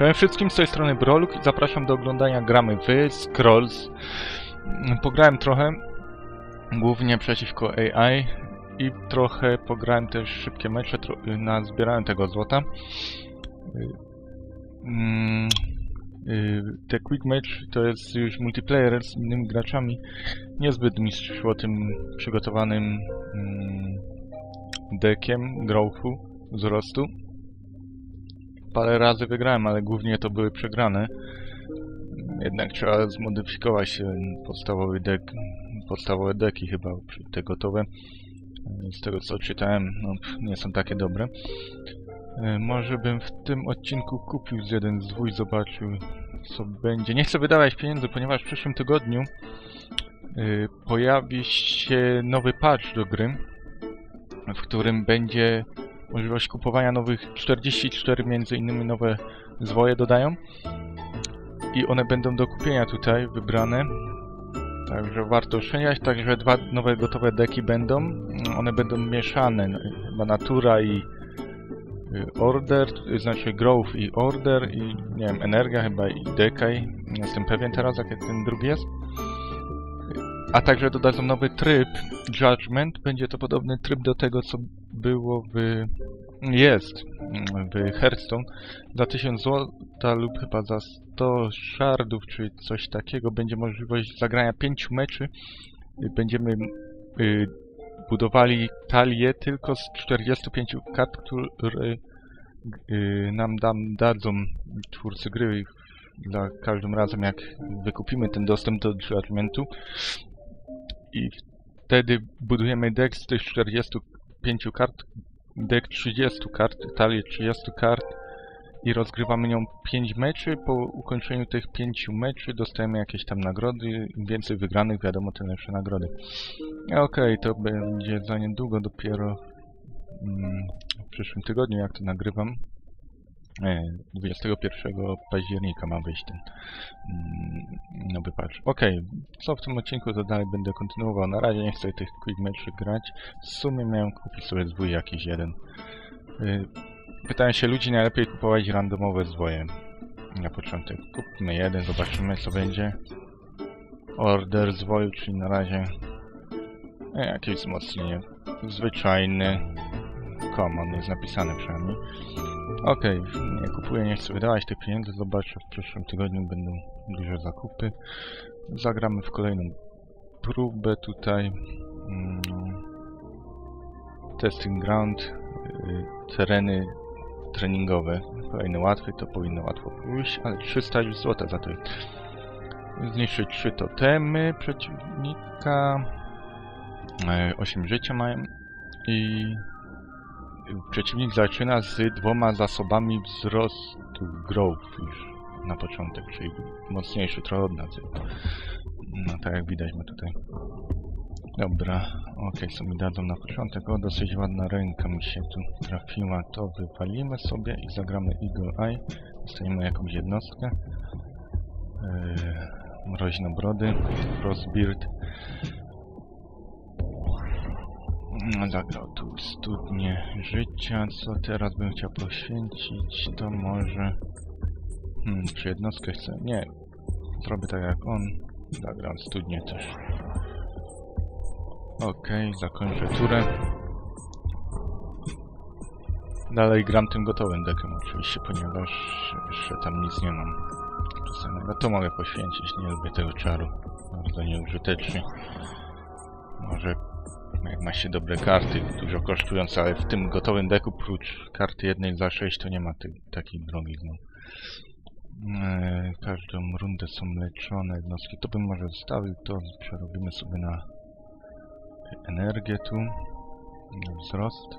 Czołem wszystkim z tej strony Broluk i zapraszam do oglądania gramy w Scrolls. Pograłem trochę, głównie przeciwko AI i trochę pograłem też szybkie mecze, na zbierałem tego złota. Y, mm, y, Te quick match to jest już multiplayer z innymi graczami. Niezbyt mi szło tym przygotowanym mm, deckiem growthu, wzrostu. Parę razy wygrałem, ale głównie to były przegrane. Jednak trzeba zmodyfikować ten podstawowy deck, podstawowe deki chyba, te gotowe. Z tego co czytałem, no, nie są takie dobre. E, Może bym w tym odcinku kupił z jeden zwój, zobaczył co będzie. Nie chcę wydawać pieniędzy, ponieważ w przyszłym tygodniu pojawi się nowy patch do gry, w którym będzie możliwość kupowania nowych 44 między innymi nowe zwoje dodają. I one będą do kupienia tutaj wybrane. Także warto oszczędzać, także dwa nowe gotowe deki będą. One będą mieszane, chyba natura i y, order, y, znaczy growth i order i nie wiem, energia chyba i decay, nie jestem pewien teraz jak ten drugi jest. A także dodadzą nowy tryb. Judgment. Będzie to podobny tryb do tego, co było w... jest w Hearthstone. Za 1000 złota lub chyba za 100 shardów, czy coś takiego, będzie możliwość zagrania 5 meczy. Będziemy y, budowali talię tylko z 45 kart, które y, nam dam, dadzą twórcy gry za każdym razem, jak wykupimy ten dostęp do Judgmentu i wtedy budujemy deck z tych 45 kart, deck 30 kart, talię 30 kart i rozgrywamy nią 5 meczy. Po ukończeniu tych 5 meczy dostajemy jakieś tam nagrody. Im więcej wygranych, wiadomo, tym lepsze nagrody. Okej, to będzie za niedługo dopiero mm, w przyszłym tygodniu, jak to nagrywam. E, 21 października ma wyjść ten mm, nowy patch. Okej, co w tym odcinku to dalej będę kontynuował. Na razie nie chcę tych quick matchy grać. W sumie miałem kupić sobie zwój jakiś jeden. Y, Pytałem się ludzi, najlepiej kupować randomowe zwoje. Na początek. Kupmy jeden, zobaczymy co będzie. Order zwoju, czyli na razie e, jakieś wzmocnienie. Zwyczajny. Common jest napisane przynajmniej. Okej, nie kupuję, nie chcę wydawać tych pieniędzy. Zobaczę, w przyszłym tygodniu będą duże zakupy. Zagramy w kolejną próbę tutaj. Mm, testing ground, y, tereny treningowe. Kolejny łatwy, to powinno łatwo pójść, ale 300 już złota za to. Zniszczyć 3 totemy przeciwnika. 8 życia mają i przeciwnik zaczyna z dwoma zasobami wzrostu growth już na początek, czyli mocniejszy trochę od nas. No tak jak widać tutaj. Dobra, okej, co mi dadzą na początek. O, dosyć ładna ręka mi się tu trafiła. To wywalimy sobie i zagramy Eagle Eye. Dostaniemy jakąś jednostkę. Yy, mroźnobrody, Frostbeard. Mm, Zagrał tu studnię życia. Co teraz bym chciał poświęcić? To może... Hmm, czy jednostkę chcę? Nie. Zrobię tak jak on. Zagram studnię też. Okej, zakończę turę. Dalej gram tym gotowym deckiem oczywiście, ponieważ jeszcze tam nic nie mam. Przesadnego. To mogę poświęcić, nie lubię tego czaru. Bardzo nieużytecznie. Może jak ma się dobre karty, dużo kosztujące, ale w tym gotowym deku prócz karty jednej za 6 to nie ma tych takich drogich. No. Eee, każdą rundę są leczone jednostki. To bym może zostawił, to przerobimy sobie na energię tu. Wzrost.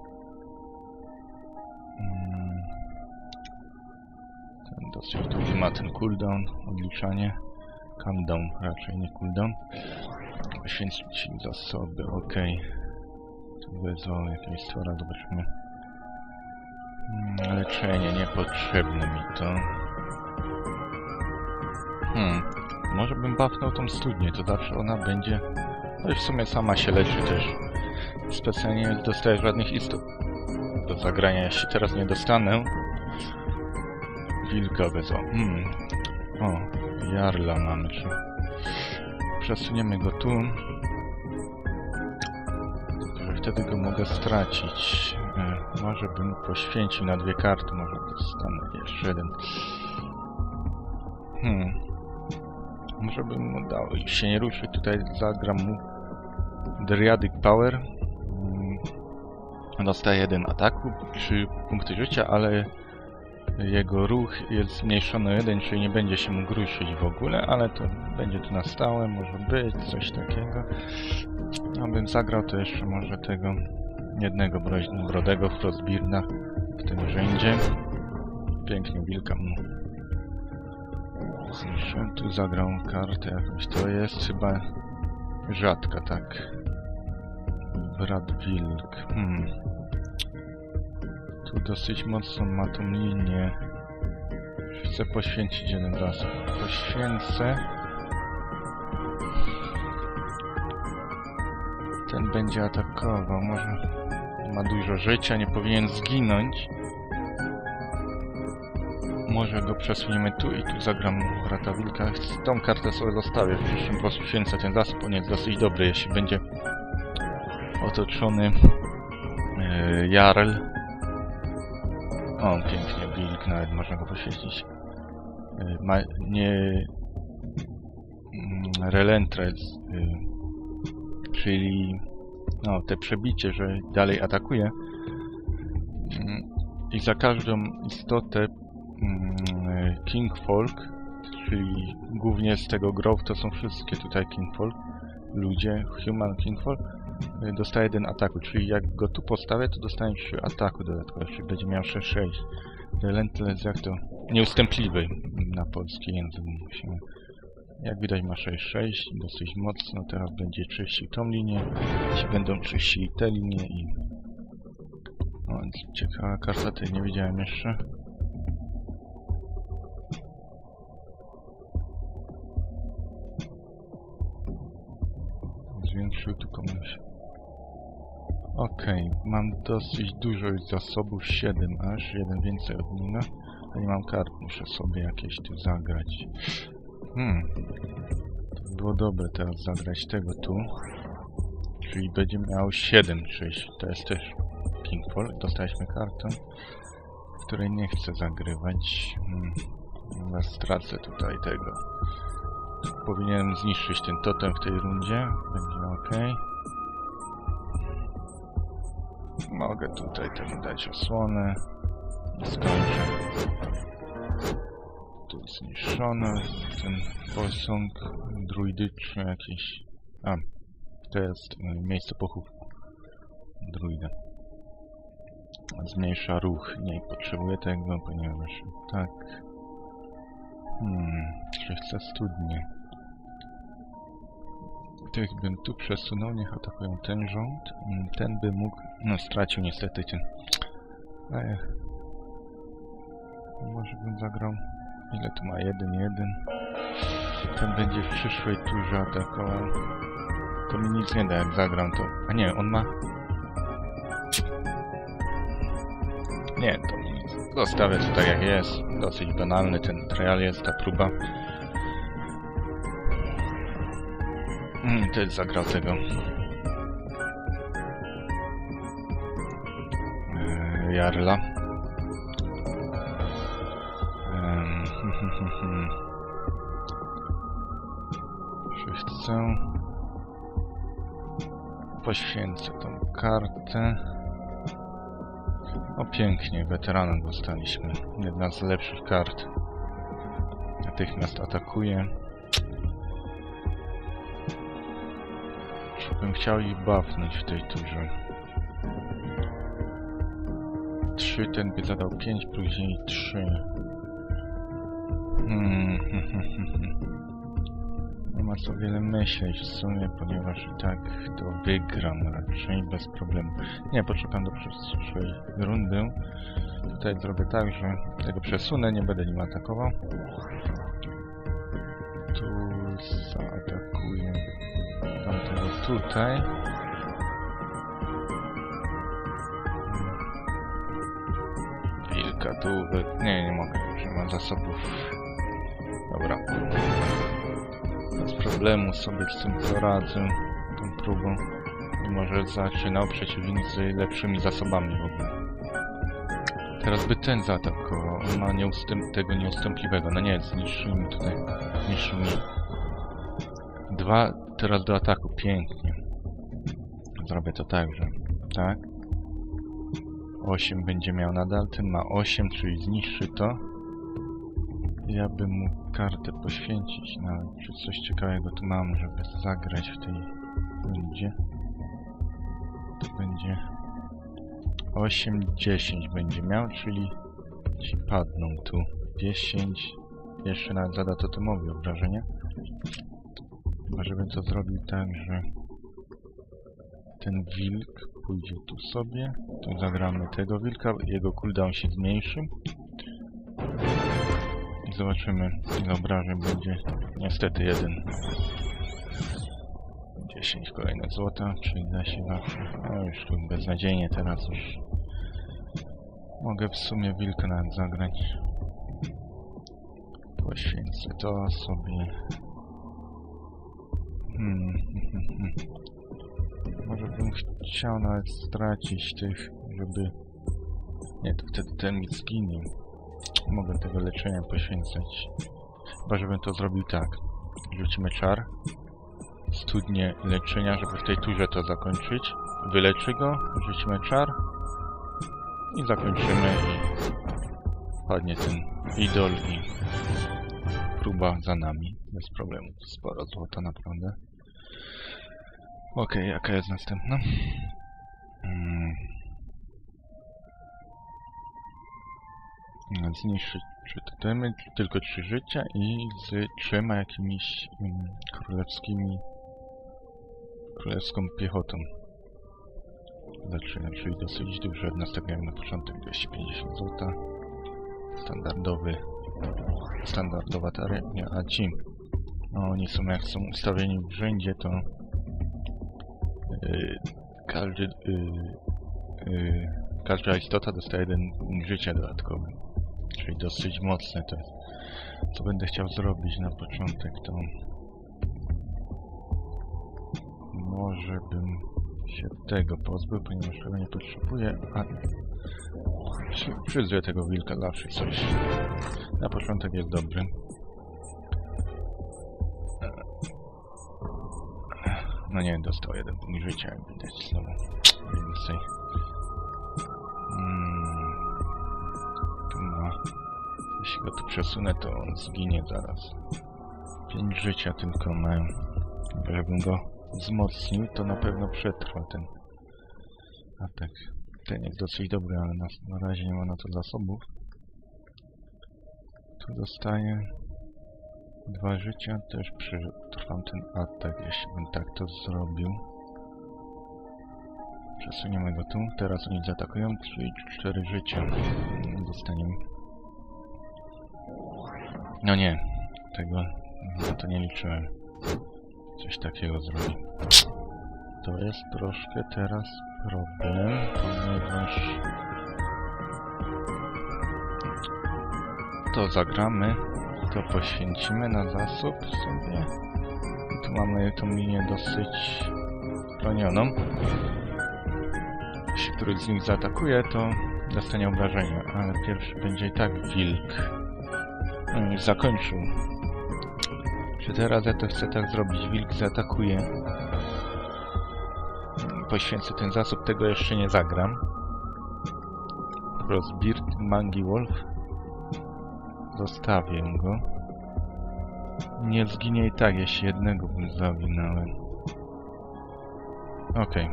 Mm. Ten dosyć duży ma ten cooldown, odliczanie. Countdown raczej, nie cooldown. Poświęcić zasoby, ok. Tu wezwał jakiegoś stwora, zobaczymy. Mm, Leczenie, niepotrzebne mi to. Hmm, może bym buffnął tą studnię, to zawsze ona będzie... No i w sumie sama się leczy też. Specjalnie nie dostaję żadnych istot do zagrania, jeśli teraz nie dostanę. wilka wezwał. Hmm. O, Jarla mamy, czy... Przesuniemy go tu. Wtedy go mogę stracić. E, może bym poświęcił na dwie karty, może dostanę jeszcze jeden. Hmm. Może bym mu dał, już się nie ruszy, tutaj zagram mu Dryadic Power. Mm, Dostaje jeden ataku, 3 punkty życia, ale jego ruch jest zmniejszony o jeden, czyli nie będzie się mógł ruszyć w ogóle, ale to będzie tu na stałe, może być, coś takiego. No bym zagrał to jeszcze może tego jednego bro- brodego Frostbearda w tym rzędzie. Pięknie wilka mu zniszczyłem. Tu zagrał kartę jakąś, to jest chyba rzadka, tak. Brat wilk, hmm. Tu dosyć mocno ma tą linię. Chcę poświęcić jeden raz. Poświęcę. Ten będzie atakował. Może ma dużo życia, nie powinien zginąć. Może go przesuniemy tu i tu zagram brata wilka. Tą kartę sobie zostawię. W przyszłym poświęcę ten zasób. On jest dosyć dobry, jeśli będzie otoczony e, Jarl. O, pięknie, wilk, nawet można go poświecić. Y, Ma, nie... mm, Relentres, y, czyli no, te przebicie, że dalej atakuje. Mm, I za każdą istotę mm, y, Kingfolk, czyli głównie z tego growth to są wszystkie tutaj Kingfolk, ludzie, Human Kingfolk, y, dostaje jeden ataku, czyli jak go tu postawię, to dostaję 3 ataku dodatkowo, czyli będzie miał 6-6. Relentless, jak to? Nieustępliwy na polski język musimy. Jak widać ma 6-6, dosyć mocno, teraz będzie czyścił tą linię, ci będą czyścili te linie i... O, ciekawa karta, tej nie widziałem jeszcze. Zwiększył tu komuś. Okej, mam dosyć dużo już zasobów, 7 aż, jeden więcej od Nina. A nie mam kart, muszę sobie jakieś tu zagrać. Hmm. To by było dobre teraz zagrać tego tu. Czyli będzie miał 7, 6. To jest też Kingfall. Dostaliśmy kartę, której nie chcę zagrywać. Hmm. Chyba stracę tutaj tego. Powinienem zniszczyć ten totem w tej rundzie. Będzie ok. Mogę tutaj temu dać osłonę. Skończę. Tu zniszczone. Ten posąg druidyczny jakiś. A, to jest y, miejsce pochówku druida. Zmniejsza ruch. Nie potrzebuję tego, ponieważ tak. Hmm, czy chcę studnie? Tych bym tu przesunął, niech atakują ten rząd. Mm, Ten by mógł... No, stracił niestety ten... Ech. Może bym zagrał... Ile tu ma? Jeden, jeden. Ten będzie w przyszłej turze atakował. To mi nic nie da, jak zagram to... A nie, on ma... Nie, to mi nic. Zostawię to tak jak jest. Dosyć banalny ten trial jest, ta próba. Mm, też zagrał tego. Eee, Jarla. Czy chcę? Poświęcę tą kartę. O pięknie, weterana dostaliśmy. Jedna z lepszych kart. Natychmiast atakuje. Bym chciał ich buffnąć w tej turze. 3, ten by zadał 5, później 3. Hmm. Nie ma co wiele myśleć w sumie, ponieważ i tak to wygram raczej bez problemu. Nie, poczekam do przyszłej rundy. Tutaj zrobię tak, że tego przesunę, nie będę nim atakował. Tu zaatakuję tamtego tutaj. Wilk wilka, tu... we- Nie, nie mogę, już nie mam zasobów. Dobra. Bez problemu sobie z tym poradzę, tą próbą. I może zaczynał przeciwnik z lepszymi zasobami w ogóle. Teraz by ten zaatakował, on ma nieustęp tego nieustępliwego. No nie, zniszczył mi tutaj, zniszczył mi. Dwa, teraz do ataku, pięknie. Zrobię to tak, że tak. 8 będzie miał nadal, ten ma 8, czyli zniszczy to. Ja bym mógł kartę poświęcić nawet, czy coś ciekawego tu mam, żeby zagrać w tej rundzie. To będzie 8, 10 będzie miał, czyli ci padną tu 10. Jeszcze nawet zada totemowi obrażenia. Chyba żebym to zrobił tak, że ten wilk pójdzie tu sobie. Tu zagramy tego wilka, jego cooldown się zmniejszy. I zobaczymy ile obrażeń będzie. Niestety jeden. 10 kolejne złota, czyli da się zawsze. No już tu beznadziejnie teraz już. Mogę w sumie wilka nawet zagrać. Poświęcę to sobie. Hmm. Może bym chciał nawet stracić tych, żeby... Nie, to wtedy ten mi zginie. Mogę tego leczenia poświęcać. Chyba, żebym to zrobił tak. Rzucimy czar. Studnie leczenia, żeby w tej turze to zakończyć. Wyleczy go, rzucimy czar. I zakończymy padnie ten idol i próba za nami. Bez problemu. Sporo złota naprawdę. Okej, jaka jest następna? Mm. No, Zniszczyć trzy totemy, tylko trzy życia i z trzema jakimiś mm, królewskimi królewską piechotą. Zaczyna, czyli dosyć duże. Nastawiałem na początek 250 zł. Standardowy standardowa taryfa, a ci no, oni są jak są ustawieni w rzędzie, to każdy, yy, yy, każda istota dostaje jeden punkt życia dodatkowy. Czyli dosyć mocne to jest. Co będę chciał zrobić na początek, to może bym się tego pozbył, ponieważ tego nie potrzebuję, a przy, przyzwę tego wilka zawsze coś. Na początek jest dobry. No nie, dostał jeden punkt życia, jak widać znowu. Więcej. Mm. Tu ma... Jeśli go tu przesunę, to on zginie zaraz. Pięć życia tylko mają. Żebym go wzmocnił, to na pewno przetrwa ten atak. Ten jest dosyć dobry, ale na, na razie nie ma na to zasobów. Tu dostaje Dwa życia też przetrwam ten atak, jeśli bym tak to zrobił. Przesuniemy go tu. Teraz oni zaatakują, czyli cztery życia dostaniemy. No nie, tego na to nie liczyłem. Coś takiego zrobi. To jest troszkę teraz problem, ponieważ to zagramy to poświęcimy na zasób sobie. I tu mamy tą linię dosyć chronioną. Jeśli któryś z nich zaatakuje, to dostanie obrażenia, ale pierwszy będzie i tak wilk. No już zakończył. Czy teraz ja to chcę tak zrobić? Wilk zaatakuje. Poświęcę ten zasób, tego jeszcze nie zagram. Rozbirt Mangi Wolf. Zostawię go. Nie zginie i tak, jeśli jednego bym zawinąłem. Okej.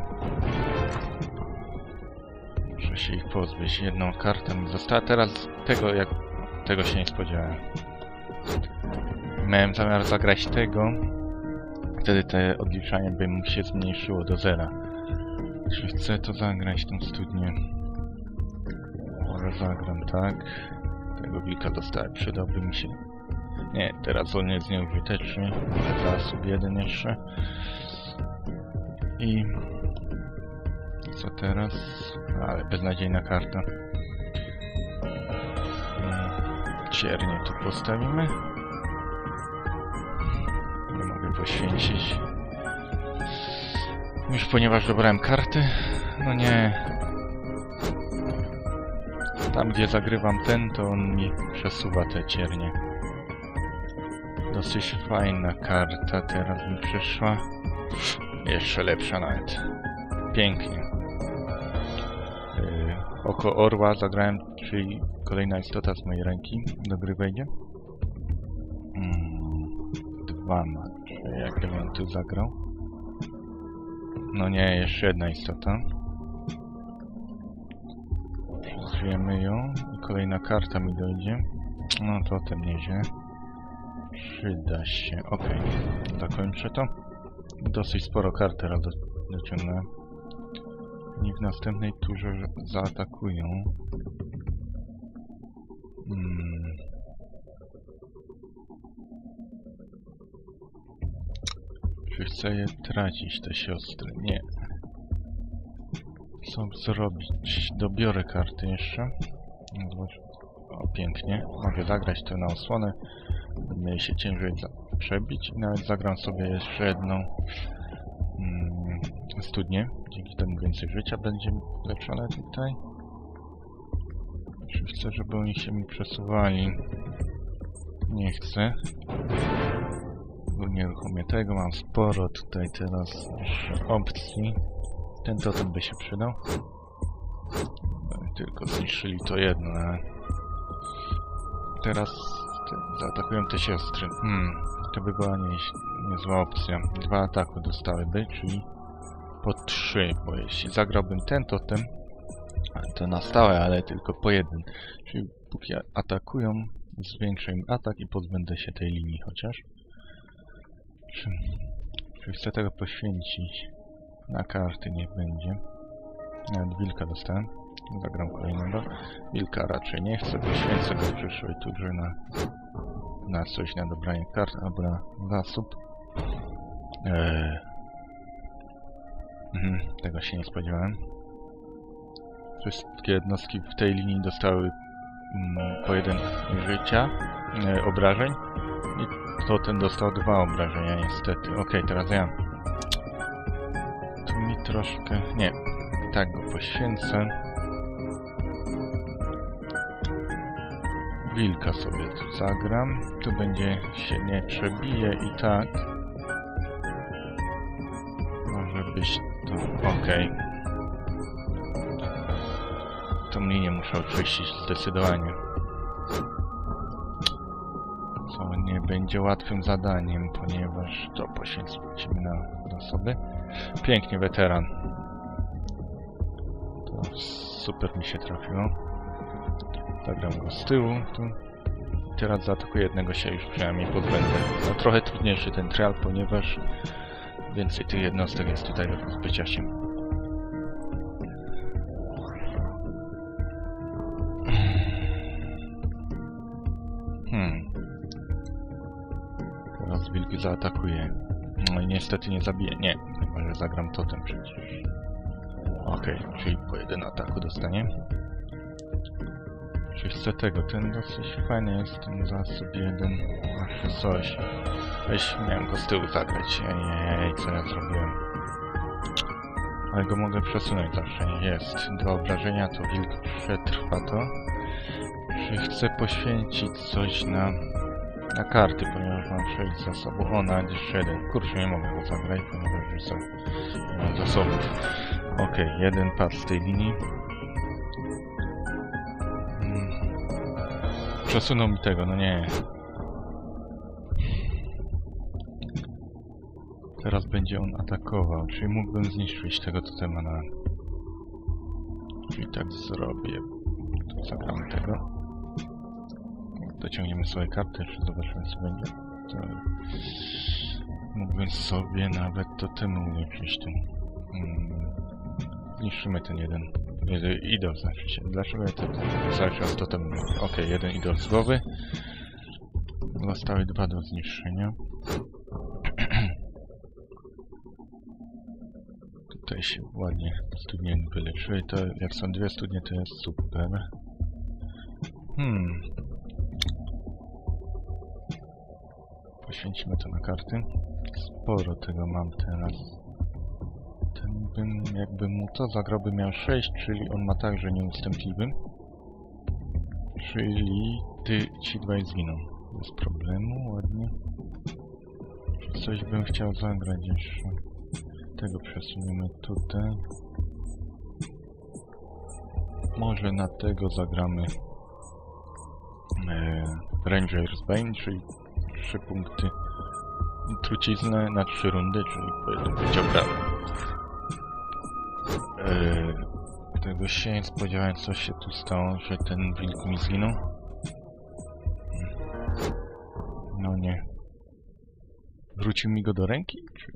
Muszę się ich pozbyć. Jedną kartę mi została. Teraz tego jak... Tego się nie spodziewałem. Miałem zamiar zagrać tego. Wtedy te odliczanie by mu się zmniejszyło do zera. Jeśli chcę to zagrać tą studnię. Może zagram tak. Tego wilka dostałem, przydałby mi się. Nie, teraz on jest nieużyteczny. Zasób jeden jeszcze. I... Co teraz? Ale beznadziejna karta. Ciernie tu postawimy. Nie mogę poświęcić. Już ponieważ dobrałem karty. No nie. Tam gdzie zagrywam ten, to on mi przesuwa te ciernie. Dosyć fajna karta teraz mi przyszła. Jeszcze lepsza nawet. Pięknie. Yy, oko orła zagrałem, czyli kolejna istota z mojej ręki. Do gry wejdzie. Mm, dwa ma. Czy jak bym tu zagrał? No nie, jeszcze jedna istota. Zwiemy ją i kolejna karta mi dojdzie. No to tym nieźle. Przyda się. Okej, zakończę to. Dosyć sporo kart teraz do, dociągnąłem. I w następnej turze zaatakują. Hmm. Czy chcę je tracić, te siostry? Nie. Co zrobić? Dobiorę karty jeszcze. O, pięknie. Mogę zagrać to na osłonę. Będę się ciężej przebić. I nawet zagram sobie jeszcze jedną mm, studnię. Dzięki temu więcej życia będzie leczone tutaj. Czy chcę, żeby oni się mi przesuwali? Nie chcę. Unieruchomię tego, mam sporo tutaj teraz opcji. Ten totem by się przydał. No Tylko zniszczyli to jedno. Teraz te, zaatakują te siostry. Hmm, to by była nie, niezła opcja. Dwa ataku dostałyby, czyli po trzy, bo jeśli zagrałbym ten totem, to na stałe, ale tylko po jeden. Czyli póki atakują, zwiększę im atak i pozbędę się tej linii chociaż. Czy, czy chcę tego poświęcić? Na karty niech będzie. Nawet wilka dostałem. Zagram kolejnego. Wilka raczej nie chcę, poświęcę go przyszłej turze na, na coś, na dobranie kart albo na zasób. Eee. Mhm, tego się nie spodziewałem. Wszystkie jednostki w tej linii dostały mm, po jeden życia, e, obrażeń. I to ten dostał dwa obrażenia niestety. Okej, teraz ja. Troszkę... Nie, tak go poświęcę. Wilka sobie tu zagram. Tu będzie się nie przebije i tak. Może być to... Okej. To mnie nie muszę oczyścić zdecydowanie. Co nie będzie łatwym zadaniem, ponieważ to poświęcimy na osoby. Pięknie, weteran. To super mi się trafiło. Zagram go z tyłu. Tu. Teraz zaatakuję jednego się już przynajmniej pozbędę. No, trochę trudniejszy ten trial, ponieważ więcej tych jednostek jest tutaj do pozbycia się. Hmm. Teraz wilk zaatakuje. No i niestety nie zabije. Nie, chyba że zagram totem przecież. Okej, czyli po jeden ataku dostanie. Czy chcę tego? Ten dosyć fajny jest, ten zasób jeden. Zawsze coś. Weź, miałem go z tyłu zagrać. Ej, co ja zrobiłem? Ale go mogę przesunąć zawsze. Jest. Dwa obrażenia, to wilk przetrwa to. Czy chcę poświęcić coś na, na karty, ponieważ mam 6 zasobów. O, jeszcze jeden. Kurczę, nie mogę go zagrać, ponieważ już są nie mam zasobów. Okej, jeden padł z tej linii. Mm. Przesunął mi tego, no nie. Teraz będzie on atakował, czyli mógłbym zniszczyć tego totema na... Czyli tak zrobię. Tu zagramy tego. Dociągniemy sobie kartę, jeszcze zobaczymy co będzie. To... Mógłbym sobie nawet totemu ulepszyć tu. Hmm. Niszczymy ten jeden. Jeden idol znaczy się. Dlaczego ja to cały czas totem... Okej, jeden idol z głowy. Zostały dwa do zniszczenia. Tutaj się ładnie studnie wyleczyły. To jak są dwie studnie, to jest super. Hmm. Poświęcimy to na karty. Sporo tego mam teraz. Ten bym, jakby mu to zagrał, by miał 6, czyli on ma także nieustępliwy. Czyli ty, ci dwaj zginą. Bez problemu, ładnie. Coś bym chciał zagrać jeszcze. Tego przesuniemy tutaj. Może na tego zagramy e, Ranger's Bane, czyli 3 punkty truciznę na 3 rundy, czyli powiedzmy wyciągamy. E, tego się nie spodziewałem, co się tu stało, że ten wilk mi zginął. No nie. Wrócił mi go do ręki? Czy...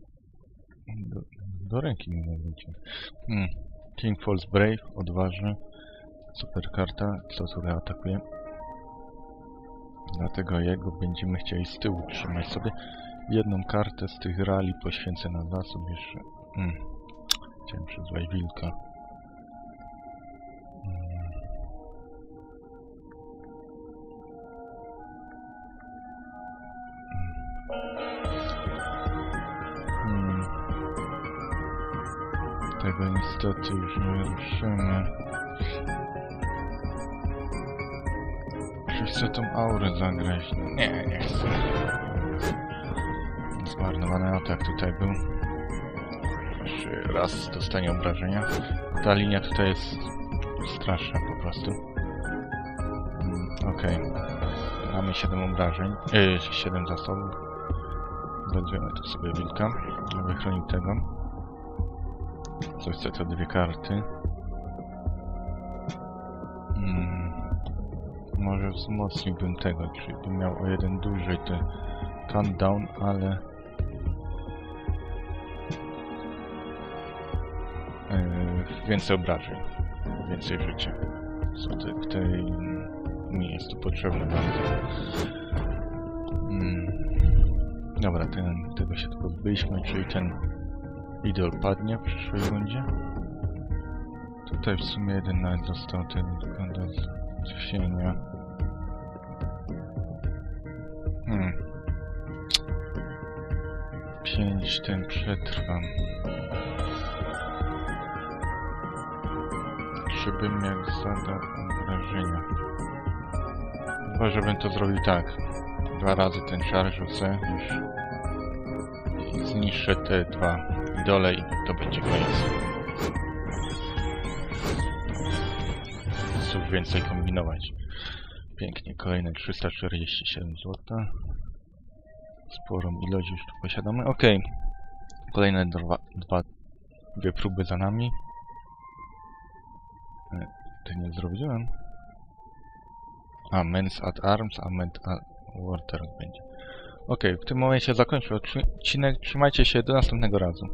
Do, do ręki mi nie wrócił. Hmm. King Falls Brave, odważny. Super karta, co tutaj atakuje. Dlatego jego będziemy chcieli z tyłu trzymać sobie. Jedną kartę z tych rali poświęcę na zasób jeszcze. Hmm. Chciałem przyzwać wilka. Hmm. Hmm. Tego niestety już nie ruszymy. Czy chcę tą aurę zagrać? Nie, nie chcę. Zmarnowany atak tutaj był. Jeszcze raz dostanie obrażenia. Ta linia tutaj jest straszna po prostu. Mm, Okej. Mamy 7 obrażeń. Yy, 7 zasobów. Będziemy tu sobie wilka. Aby chronił tego. Co chce to dwie karty. Wzmocniłbym tego, czyli bym miał o jeden dłużej ten countdown, ale... Yy, więcej obrażeń, więcej życia. Co te, tej mi jest tu potrzebne bardzo. Mm. Dobra, ten, tego się tu pozbyliśmy, czyli ten idol padnie w przyszłej rundzie. Tutaj w sumie jeden nawet został, ten z cienia. Pięć ten przetrwam. Czy bym jak zadał obrażenia? Chyba, żebym to zrobił tak. Dwa razy ten czar rzucę już. I zniszczę te dwa idole i to będzie koniec. Cóż więcej kombinować. Pięknie, kolejne 347 zł. Sporą ilość już tu posiadamy. Ok. Kolejne dwa, dwa, dwie próby za nami. E, To nie zrobiłem. A, Men's at Arms, a Men's at Water będzie. Ok, w tym momencie zakończę odcinek. Trzymajcie się, do następnego razu.